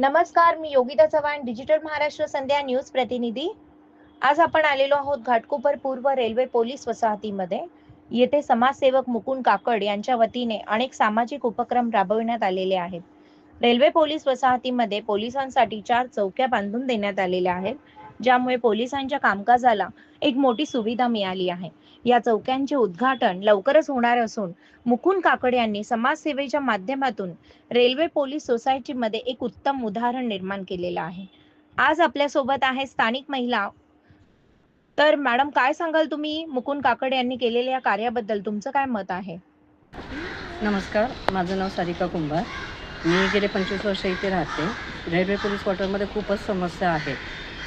नमस्कार मी Yogita Chavan digital Maharashtra Sandhya news प्रतिनिधी. आज आपण आलेलो आहोत घाटकोपर पूर्व रेल्वे पोलीस वसाहतीमध्ये. येथे समाजसेवक मुकुंद काकड यांच्या वतीने अनेक सामाजिक उपक्रम राबविण्यात आलेले आहेत. रेल्वे पोलीस वसाहतीमध्ये पोलिसांसाठी चार चौक्या बांधून देण्यात आलेल्या आहेत. ज्यामुळे पोलिसांच्या कामकाजाला एक मोठी सुविधा मिळाली आहे. या चौक्यांचे उद्घाटन लवकरच होणार असून मुकुंद काकड यांनी समाजसेवेच्या माध्यमातून रेल्वे पोलीस सोसायटीमध्ये एक उत्तम उदाहरण निर्माण केलेलं आहे. आज आपल्यासोबत आहे स्थानिक महिला. तर मॅडम काय सांगाल तुम्ही? मुकुंद काकड यांनी केलेल्या या कार्याबद्दल तुमचं काय मत आहे? नमस्कार माझं नाव सारिका कुंभार. मी गेले पंचवीस वर्ष इथे राहते. रेल्वे पोलीस क्वार्टरमध्ये खूपच समस्या आहेत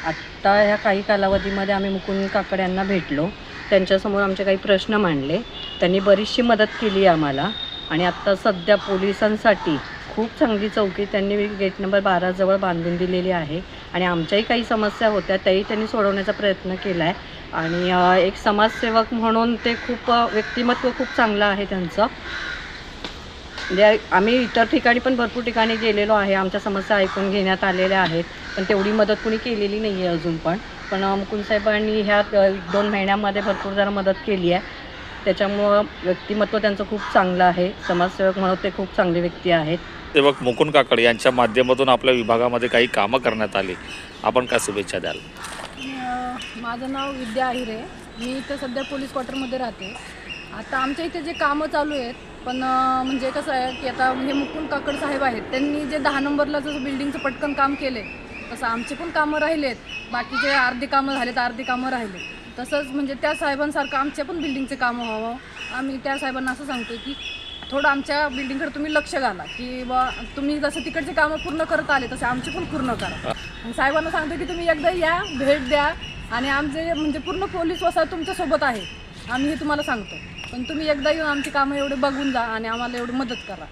आत्ता ह्या काही कालावधीमध्ये आम्ही मुकुंद काकड यांना भेटलो. त्यांच्यासमोर आमचे काही प्रश्न मांडले. त्यांनी बरीचशी मदत केली आम्हाला. आणि आत्ता सध्या पोलिसांसाठी खूप चांगली चौकी त्यांनी गेट नंबर बाराजवळ बांधून दिलेली आहे. आणि आमच्याही काही समस्या होत्या त्याही त्यांनी सोडवण्याचा प्रयत्न केला आहे आणि एक समाजसेवक म्हणून ते खूप व्यक्तिमत्व खूप चांगलं आहे त्यांचं. म्हणजे आम्ही इतर ठिकाणी पण भरपूर ठिकाणी गेलेलो आहे. आमच्या समस्या ऐकून घेण्यात आलेल्या आहेत. पण तेवढी मदत कुणी केलेली नाही आहे अजून पण. पण अ, मुकुंद साहेबांनी ह्या दोन महिन्यामध्ये भरपूर जरा मदत केली आहे. त्याच्यामुळं व्यक्तिमत्व त्यांचं खूप चांगलं आहे. समाजसेवक म्हणून ते खूप चांगले व्यक्ती आहेत. सेवक मुकुंद काकड यांच्या माध्यमातून आपल्या विभागामध्ये काही कामं करण्यात आली. आपण काय शुभेच्छा द्याल? माझं नाव विद्या आहिरे. मी इथं सध्या पोलीस क्वार्टरमध्ये राहते. आता आमच्या इथे जे कामं चालू आहेत पण म्हणजे कसं आहे की आता हे मुकुंद काकड साहेब आहेत त्यांनी जे दहा नंबरला जसं बिल्डिंगचं पटकन काम केले तसं आमचे पण कामं राहिलेत. बाकीचे अर्धी कामं झालेत अर्धी कामं राहिले. तसंच म्हणजे त्या साहेबांसारखं आमच्या पण बिल्डिंगचे कामं व्हावं. आम्ही त्या साहेबांना असं सांगतो की थोडं आमच्या बिल्डिंगकडे तुम्ही लक्ष घाला की बा तुम्ही जसं तिकडचे कामं पूर्ण करत आले तसे आमचे पण पूर्ण करा. साहेबांना सांगतो की तुम्ही एकदा या भेट द्या. आणि आमचे म्हणजे पूर्ण पोलीस वसा तुमच्यासोबत आहे आम्ही हे तुम्हाला सांगतो. पण तुम्ही एकदा येऊन आमची कामं एवढे बघून जा आणि आम्हाला एवढी मदत करा.